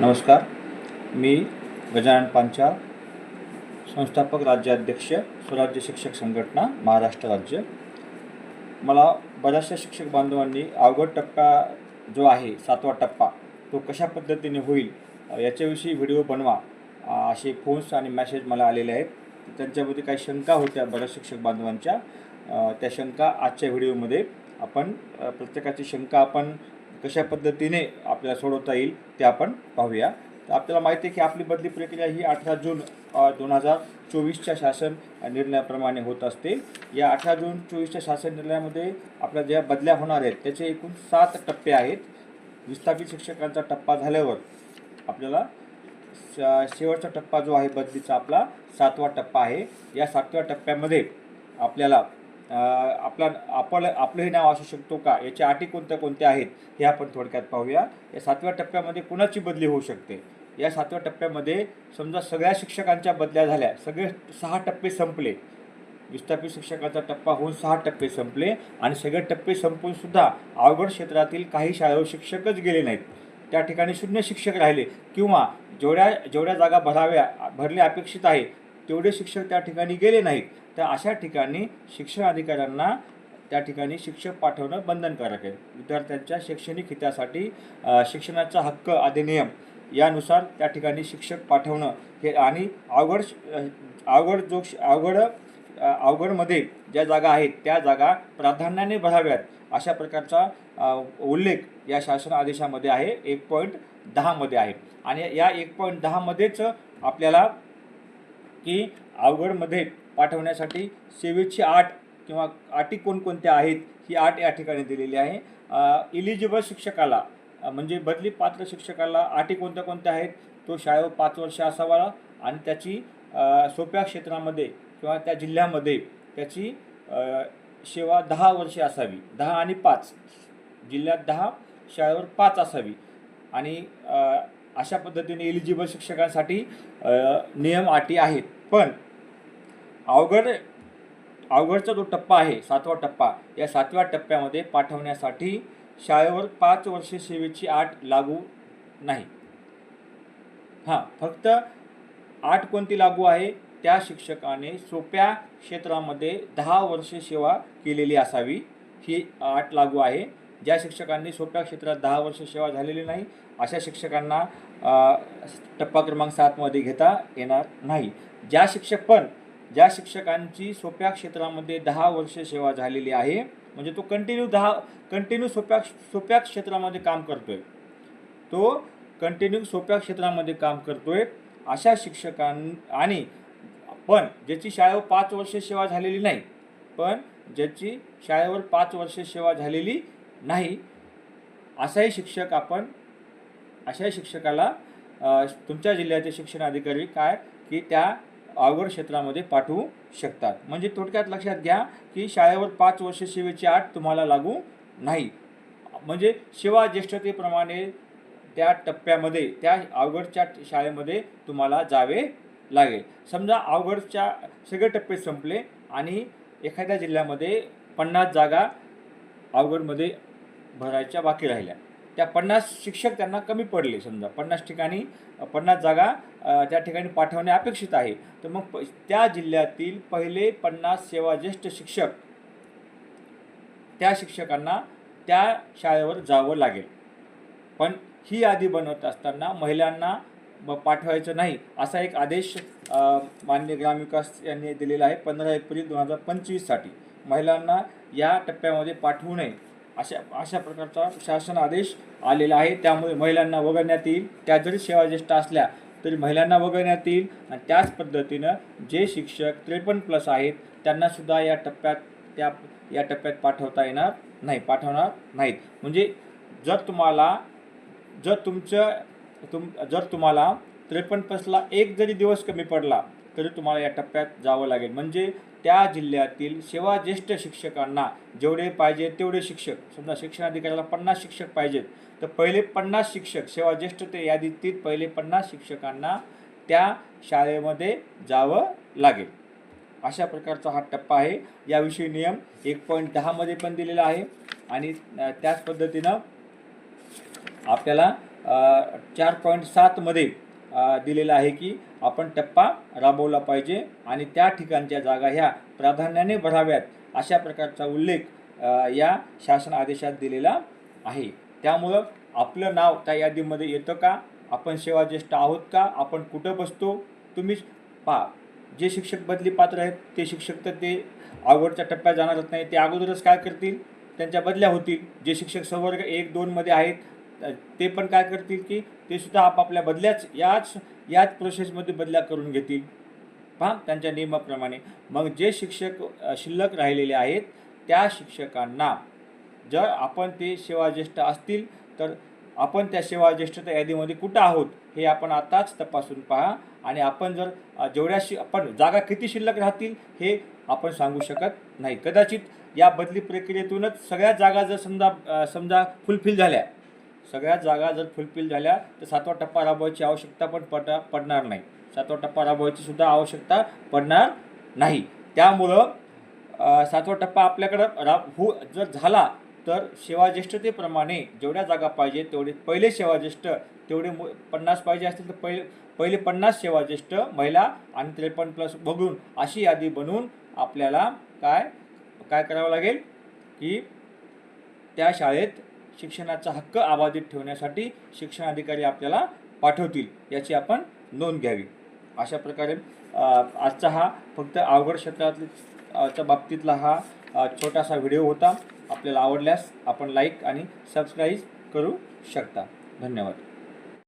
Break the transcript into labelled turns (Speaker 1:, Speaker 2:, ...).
Speaker 1: नमस्कार मी गजानन पांचाळ संस्थापक राज्याध्यक्ष स्वराज्य शिक्षक संघटना महाराष्ट्र राज्य. मला बऱ्याचशा शिक्षक बांधवांनी अवघड टप्पा जो आहे सातवा टप्पा तो कशा पद्धतीने होईल याच्याविषयी व्हिडिओ बनवा असे फोन्स आणि मॅसेज मला आलेले आहेत. त्यांच्यामध्ये काही शंका होत्या बऱ्याच शिक्षक बांधवांच्या. त्या शंका आजच्या व्हिडिओमध्ये आपण प्रत्येकाची शंका आपण कशा पद्धतीने आपल्याला सोडवता येईल ते आपण पाहूया. तर आपल्याला माहिती आहे की आपली बदली प्रक्रिया ही अठरा जून दोन हजार चोवीसच्या शासन निर्णयाप्रमाणे होत असते. या अठरा जून चोवीसच्या शासन निर्णयामध्ये आपल्या ज्या बदल्या होणार आहेत त्याचे एकूण सात टप्पे आहेत. विस्थापित शिक्षकांचा टप्पा झाल्यावर आपल्याला शेवटचा टप्पा जो आहे बदलीचा आपला सातवा टप्पा आहे. या सातव्या टप्प्यामध्ये आपल्याला आपला आपण आपलंही नाव असू शकतो का? याच्या अटी कोणत्या कोणत्या आहेत? हे आपण थोडक्यात पाहूया. या सातव्या टप्प्यामध्ये कुणाची बदली होऊ शकते? या सातव्या टप्प्यामध्ये समजा सगळ्या शिक्षकांच्या बदल्या झाल्या सगळे सहा टप्पे संपले. विस्थापित शिक्षकाचा टप्पा होऊन सहा टप्पे संपले आणि सगळे टप्पे संपून सुद्धा अवघड क्षेत्रातील काही शाळेवर शिक्षकच गेले नाहीत. त्या ठिकाणी शून्य शिक्षक राहिले किंवा जेवढ्या जेवढ्या जागा भराव्या भरल्या अपेक्षित आहे तेवढे शिक्षक त्या ठिकाणी गेले नाहीत. तर अशा ठिकाणी शिक्षण अधिकाऱ्यांना त्या ठिकाणी शिक्षक पाठवणं बंधनकारक आहे. विद्यार्थ्यांच्या शैक्षणिक हितासाठी शिक्षणाचा हक्क अधिनियम यानुसार त्या ठिकाणी शिक्षक पाठवणं हे आणि अवघड श- अवघड जो श- अवघड अवघडमध्ये ज्या जागा आहेत त्या जागा प्राधान्याने भराव्यात अशा प्रकारचा उल्लेख या शासन आदेशामध्ये आहे. एक पॉईंट दहामध्ये आहे. आणि या एक पॉईंट दहामध्येच आपल्याला की अवघडमध्ये पाठवण्यासाठी सेवेची आठ किंवा अटी कोणकोणत्या आहेत ही आठ या ठिकाणी दिलेली आहे. इलिजिबल शिक्षकाला म्हणजे बदली पात्र शिक्षकाला अटी कोणत्या कोणत्या आहेत तो शाळेवर पाच वर्ष असावा आणि त्याची सोप्या क्षेत्रामध्ये किंवा त्या जिल्ह्यामध्ये त्याची सेवा दहा वर्षे असावी. दहा आणि पाच. जिल्ह्यात दहा शाळेवर पाच असावी. आणि अशा पद्धतीने एलिजिबल शिक्षकांसाठी नियम अटी आहेत. पण अवघड अवघडचा जो टप्पा आहे सातवा टप्पा या सातव्या टप्प्यामध्ये पाठवण्यासाठी शाळेवर पाच वर्षे सेवेची आठ लागू नाही. हां फक्त आठ कोणती लागू आहे त्या शिक्षकाने सोप्या क्षेत्रामध्ये दहा वर्षे सेवा केलेली असावी ही आठ लागू आहे. ज्या शिक्षकांनी सोप्या क्षेत्रात दहा वर्ष सेवा झालेली नाही अशा शिक्षकांना टप्पा क्रमांक सातमध्ये घेता येणार नाही. ज्या शिक्षक पण ज्या शिक्षकांची सोप्या क्षेत्रामध्ये दहा वर्ष सेवा झालेली आहे म्हणजे तो कंटिन्यू दहा कंटिन्यू सोप्या सोप्या क्षेत्रामध्ये काम करतोय. तो कंटिन्यू सोप्या क्षेत्रामध्ये काम करतोय. अशा शिक्षकां आणि पण ज्याची शाळेवर पाच वर्ष सेवा झालेली नाही पण ज्याची शाळेवर पाच वर्ष सेवा झालेली नाही असाही शिक्षक आपण अशाही शिक्षकाला तुमच्या जिल्ह्याचे शिक्षण अधिकारी काय की त्या आवड क्षेत्रामध्ये पाठवू शकतात. म्हणजे थोडक्यात लक्षात घ्या की शाळेवर पाच वर्ष सेवेची आठ तुम्हाला लागू नाही. म्हणजे सेवा ज्येष्ठतेप्रमाणे त्या टप्प्यामध्ये त्या अवघडच्या शाळेमध्ये तुम्हाला जावे लागेल. समजा अवघडच्या सगळे टप्पे संपले आणि एखाद्या जिल्ह्यामध्ये पन्नास जागा अवघडमध्ये भरायच्या बाकी राहिल्या. त्या पन्नास शिक्षक त्यांना कमी पडले समजा. पन्नास ठिकाणी पन्नास जागा त्या ठिकाणी पाठवणे अपेक्षित आहे. तर मग प- त्या जिल्ह्यातील पहिले पन्नास सेवा ज्येष्ठ शिक्षक त्या शिक्षकांना त्या शाळेवर जावं लागेल. पण ही यादी बनवत असताना महिलांना ब- पाठवायचं नाही असा एक आदेश मान्य ग्रामविकास यांनी दिलेला आहे पंधरा एप्रिल दोन हजार पंचवीससाठी. महिलांना या टप्प्यामध्ये पाठवू नये. अशा अशा प्रकारचा शासन आदेश आलेला आहे. त्यामुळे महिलांना वगळण्यात येईल त्या जरी सेवा ज्येष्ठ असल्या तरी महिलांना वगळण्यात येईल आणि त्याच पद्धतीनं जे शिक्षक त्रेपन्न प्लस आहेत त्यांनासुद्धा या टप्प्यात त्या या टप्प्यात पाठवता येणार नाही पाठवणार नाहीत. म्हणजे जर तुम्हाला जर तुमचं तुम जर तुम्हाला त्रेपन्न प्लसला एक जरी दिवस कमी पडला तरी तुम्हाला या टप्प्यात जावं लागेल. म्हणजे त्या जिल्ह्यातील सेवा ज्येष्ठ शिक्षकांना जेवढे पाहिजे तेवढे शिक्षक समजा शिक्षण अधिकाऱ्याला पन्नास शिक्षक पाहिजेत तर पहिले पन्नास शिक्षक सेवा ज्येष्ठ ते यादीतील पहिले पन्नास शिक्षकांना त्या शाळेमध्ये जावं लागेल. अशा प्रकारचा हा टप्पा आहे. याविषयी नियम एक पॉईंट दहामध्ये पण दिलेला आहे आणि त्याच पद्धतीनं आपल्याला चार पॉईंट सातमध्ये दिलेलं आहे की आपण टप्पा राबवला पाहिजे आणि त्या ठिकाणच्या जागा ह्या प्राधान्याने भराव्यात अशा प्रकारचा उल्लेख या शासन आदेशात दिलेला आहे. त्यामुळं आपलं नाव त्या यादीमध्ये येतं का? आपण सेवाज्येष्ठ आहोत का? आपण कुठं बसतो? तुम्हीच पहा. जे शिक्षक बदली पात्र आहेत ते शिक्षक तर ते अवघडच्या टप्प्यात जाणारच नाही. ते अगोदरच काय करतील? त्यांच्या बदल्या होतील. जे शिक्षक संवर्ग एक दोनमध्ये आहेत ते पण काय करतील की ते सुद्धा आपापल्या बदल्याच याच याच प्रोसेसमध्ये बदल्या करून घेतील. पहा त्यांच्या नियमाप्रमाणे. मग जे शिक्षक शिल्लक राहिलेले आहेत त्या शिक्षकांना जर आपण ते सेवाज्येष्ठ असतील तर आपण त्या सेवाज्येष्ठता यादीमध्ये कुठं आहोत हे आपण आताच तपासून पहा. आणि आपण जर जेवढ्या शि आपण जागा किती शिल्लक राहतील हे आपण सांगू शकत नाही. कदाचित या बदली प्रक्रियेतूनच सगळ्या जागा जर समजा समजा फुलफिल झाल्या सगळ्या जागा जर फुलफिल झाल्या तर सातवा टप्पा राबवायची आवश्यकता पण पड पडणार नाही. सातवा टप्पा राबवायची सुद्धा आवश्यकता पडणार नाही. त्यामुळं सातवा टप्पा आपल्याकडं राब हो जर झाला तर सेवाज्येष्ठतेप्रमाणे जेवढ्या जागा पाहिजे तेवढे पहिले सेवाज्येष्ठ तेवढे मु पन्नास पाहिजे असतील तर पहिले पहिले पन्नास सेवाज्येष्ठ महिला आणि त्रेपन्न प्लस बघून अशी यादी बनवून आपल्याला काय काय करावं लागेल? की त्या शाळेत शिक्षणाचा हक्क अबाधित ठेवण्यासाठी शिक्षण अधिकारी आपल्याला पाठवतील याची आपण नोंद घ्यावी. अशा प्रकारे आजचा हा फक्त अवघड क्षेत्रातल्या बाबतीतला हा छोटासा व्हिडिओ होता. आपल्याला आवडल्यास आपण लाईक आणि सबस्क्राईब करू शकता. धन्यवाद.